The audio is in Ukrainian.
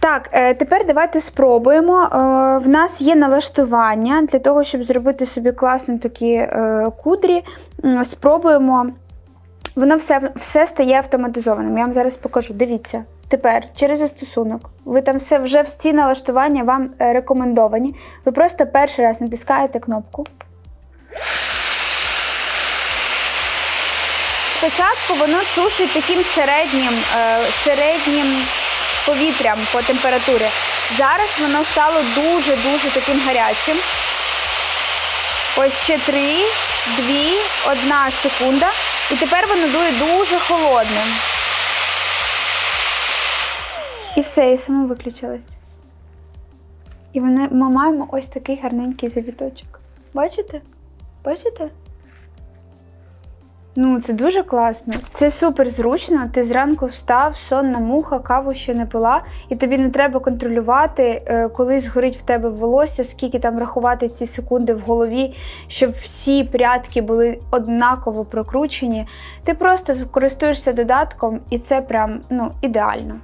Так, е, тепер давайте спробуємо. Е, В нас є налаштування для того, щоб зробити собі класно такі е, кудрі. Спробуємо. Воно все, все стає автоматизованим. Я вам зараз покажу. Дивіться. Тепер через застосунок. Ви там все вже всі налаштування вам рекомендовані. Ви просто перший раз натискаєте кнопку. Спочатку воно сушить таким середнім, середнім повітрям по температурі. Зараз воно стало дуже-дуже таким гарячим. Ось ще три, дві, одна секунда. І тепер воно дує дуже холодним. І все, і само виключилось. І ми маємо ось такий гарненький завіточок. Бачите? Бачите? Ну, це дуже класно. Це супер зручно. Ти зранку встав, сонна муха, каву ще не пила, і тобі не треба контролювати, е, коли згорить в тебе волосся, скільки там рахувати ці секунди в голові, щоб всі прядки були однаково прокручені. Ти просто користуєшся додатком, і це прям ну, ідеально.